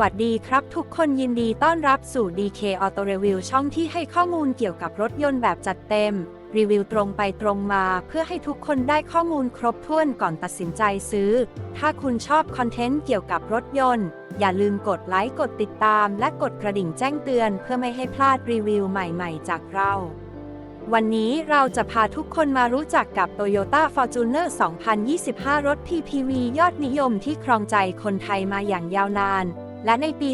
วัสดีครับ ทุกคนยินดีต้อนรับสู่ DK Auto Review ช่องที่ให้ข้อมูลเกี่ยวกับรถยนต์แบบจัดเต็ม รีวิวตรงไปตรงมา เพื่อให้ทุกคนได้ข้อมูลครบถ้วนก่อนตัดสินใจซื้อ ถ้าคุณชอบคอนเทนต์เกี่ยวกับรถยนต์ อย่าลืมกดไลค์กดติดตาม และกดกระดิ่งแจ้งเตือน เพื่อไม่ให้พลาดรีวิวใหม่ๆ จากเราวันนี้เราจะพาทุกคนมารู้จักกับ Toyota Fortuner 2025 รถ PPV ยอดนิยมที่ครองใจคนไทยมาอย่างยาวนาน และในปี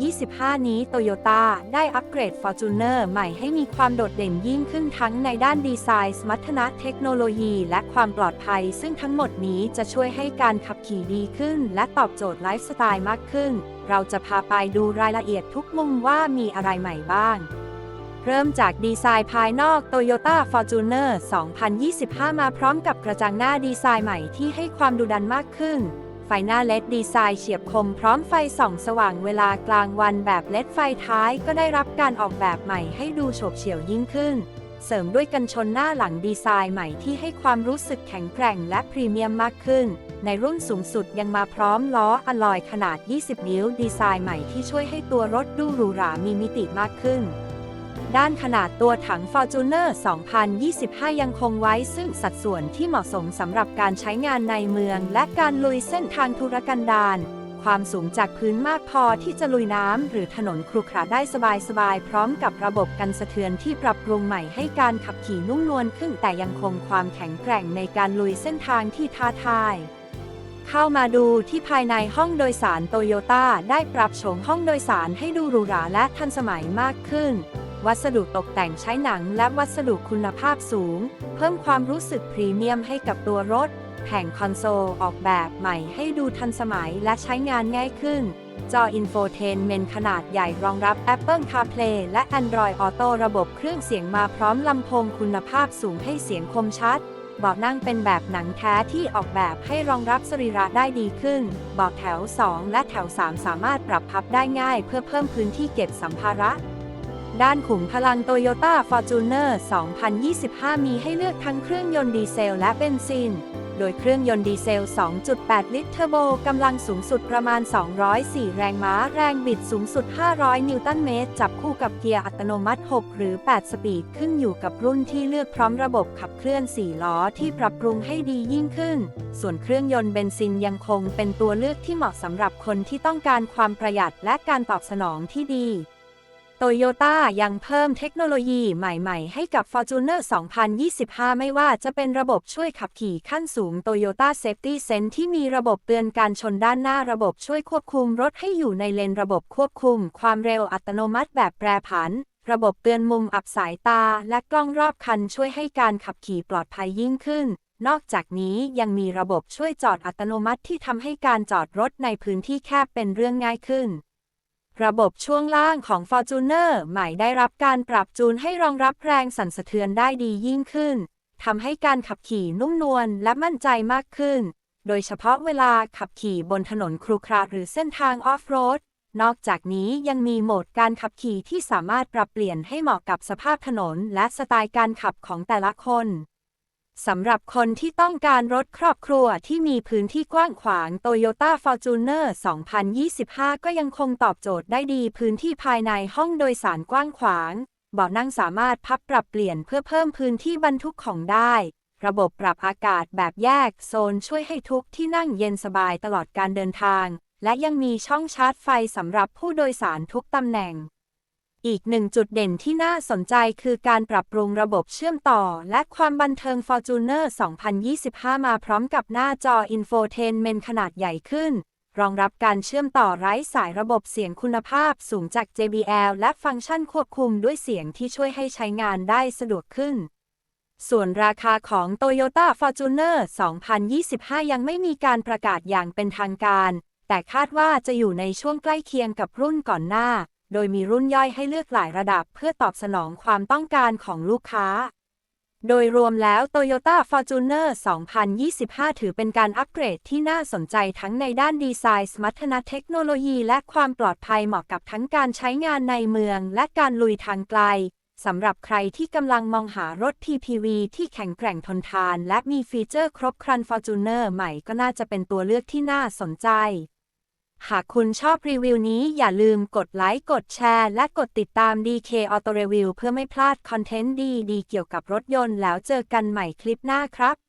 2025 นี้ Toyota ได้อัปเกรด Fortuner ใหม่ให้มีความโดดเด่นยิ่งขึ้นทั้งในด้านดีไซน์สมรรถนะเทคโนโลยี และความปลอดภัย ซึ่งทั้งหมดนี้จะช่วยให้การขับขี่ดีขึ้น และตอบโจทย์ไลฟ์สไตล์มากขึ้น เราจะพาไปดูรายละเอียดทุกมุมว่ามีอะไรใหม่บ้างเริ่มจากดีไซน์ภายนอก Toyota Fortuner 2025 มาพร้อมกับกระจังหน้าดีไซน์ใหม่ที่ให้ความดุดันมากขึ้น ไฟหน้าเลดดีไซน์เฉียบคมพร้อมไฟส่องสว่างเวลากลางวันแบบเลดไฟท้ายก็ได้รับการออกแบบใหม่ให้ดูโฉบเฉี่ยวยิ่งขึ้น เสริมด้วยกันชนหน้าหลังดีไซน์ใหม่ที่ให้ความรู้สึกแข็งแกร่งและพรีเมียมมากขึ้น ในรุ่นสูงสุดยังมาพร้อมล้ออลลอยขนาด 20 นิ้ว ดีไซน์ใหม่ที่ช่วยให้ตัวรถดูหรูหรามีมิติมากขึ้น ด้านขนาดตัวถัง Fortuner 2025 ยังคงไว้ซึ่งสัดส่วนที่เหมาะสมสำหรับการใช้งานในเมือง และการลุยเส้นทางธุรกันดารความสูงจากพื้นมากพอที่จะลุยน้ำหรือถนนครุขระได้สบายๆ พร้อมกับระบบกันสะเทือนที่ปรับปรุงใหม่ให้การขับขี่นุ่มนวลขึ้น แต่ยังคงความแข็งแกร่งในการลุยเส้นทางที่ท้าทาย เข้ามาดูที่ภายในห้องโดยสารโตโยต้าได้ปรับโฉมห้องโดยสารให้ดูหรูหราและทันสมัยมากขึ้น วัสดุตกแต่งใช้หนังและวัสดุคุณภาพสูง เพิ่มความรู้สึกพรีเมียมให้กับตัวรถ แผงคอนโซลออกแบบใหม่ให้ดูทันสมัยและใช้งานง่ายขึ้น จออินโฟเทนเมนขนาดใหญ่รองรับ Apple CarPlay และ Android Auto ระบบเครื่องเสียงมาพร้อมลำโพงคุณภาพสูงให้เสียงคมชัดเบาะนั่งเป็นแบบหนังแท้ที่ออกแบบให้รองรับสรีระได้ดีขึ้น เบาะแถว 2 และแถว 3 สามารถปรับพับได้ง่ายเพื่อเพิ่มพื้นที่เก็บสัมภาระ ด้านขุมพลัง Toyota Fortuner 2025 มีให้เลือกทั้งเครื่องยนต์ดีเซลและเบนซิน โดยเครื่องยนต์ดีเซล 2.8 ลิตรเทอร์โบกำลังสูงสุดประมาณ 204 แรงม้า แรงบิดสูงสุด 500 นิวตันเมตร จับคู่กับเกียร์อัตโนมัติ 6 หรือ 8 สปีด ขึ้นอยู่กับรุ่นที่เลือกพร้อมระบบขับเคลื่อน 4 ล้อที่ปรับปรุงให้ดียิ่งขึ้น ส่วนเครื่องยนต์เบนซินยังคงเป็นตัวเลือกที่เหมาะสำหรับคนที่ต้องการความประหยัดและการตอบสนองที่ดี โตโยต้ายังเพิ่มเทคโนโลยีใหม่ๆ ให้กับ Fortuner 2025 ไม่ว่าจะเป็นระบบช่วยขับขี่ขั้นสูง Toyota Safety Sense ที่มีระบบเตือนการชนด้านหน้าระบบช่วยควบคุมรถให้อยู่ในเลนระบบควบคุม ความเร็วอัตโนมัติแบบแปรผัน ระบบเตือนมุมอับสายตา และกล้องรอบคันช่วยให้การขับขี่ปลอดภัยยิ่งขึ้น นอกจากนี้ยังมีระบบช่วยจอดอัตโนมัติที่ทำให้การจอดรถในพื้นที่แคบเป็นเรื่องง่ายขึ้น ระบบช่วงล่างของ Fortuner ใหม่ได้รับการปรับจูนให้รองรับแรงสั่นสะเทือนได้ดียิ่งขึ้น ทำให้การขับขี่นุ่มนวลและมั่นใจมากขึ้น โดยเฉพาะเวลาขับขี่บนถนนครุขระหรือเส้นทางออฟโรด นอกจากนี้ยังมีโหมดการขับขี่ที่สามารถปรับเปลี่ยนให้เหมาะกับสภาพถนนและสไตล์การขับของแต่ละคน สำหรับคนที่ต้องการรถครอบครัวที่มีพื้นที่กว้างขวาง Toyota Fortuner 2025 ก็ยังคงตอบโจทย์ได้ดีพื้นที่ภายในห้องโดยสารกว้างขวาง เบาะนั่งสามารถพับปรับเปลี่ยนเพื่อเพิ่มพื้นที่บรรทุกของได้ ระบบปรับอากาศแบบแยกโซนช่วยให้ทุกที่นั่งเย็นสบายตลอดการเดินทาง และยังมีช่องชาร์จไฟสำหรับผู้โดยสารทุกตำแหน่ง อีกหนึ่งจุดเด่นที่น่าสนใจคือการปรับปรุงระบบเชื่อมต่อ และความบันเทิง Fortuner 2025 มาพร้อมกับหน้าจอ Infotainment ขนาดใหญ่ขึ้น รองรับการเชื่อมต่อไร้สายระบบเสียงคุณภาพสูงจาก JBL และฟังก์ชันควบคุมด้วยเสียงที่ช่วยให้ใช้งานได้สะดวกขึ้นส่วนราคาของ Toyota Fortuner 2025 ยังไม่มีการประกาศอย่างเป็นทางการ แต่คาดว่าจะอยู่ในช่วงใกล้เคียงกับรุ่นก่อนหน้า โดยมีรุ่นย่อยให้เลือกหลายระดับเพื่อตอบสนองความต้องการของลูกค้า โดยรวมแล้ว Toyota Fortuner 2025 ถือเป็นการอัปเกรดที่น่าสนใจทั้งในด้านดีไซน์สมรรถนะเทคโนโลยีและความปลอดภัยเหมาะกับทั้งการใช้งานในเมืองและการลุยทางไกลสำหรับใครที่กำลังมองหารถ PPV ที่แข็งแกร่งทนทาน และมีฟีเจอร์ครบครัน Fortuner ใหม่ก็น่าจะเป็นตัวเลือกที่น่าสนใจ หากคุณชอบรีวิวนี้อย่าลืมกดไลค์ กดแชร์ และกดติดตาม DK Auto Review เพื่อไม่พลาดคอนเทนต์ดี ๆ เกี่ยวกับรถยนต์แล้วเจอกันใหม่คลิปหน้าครับ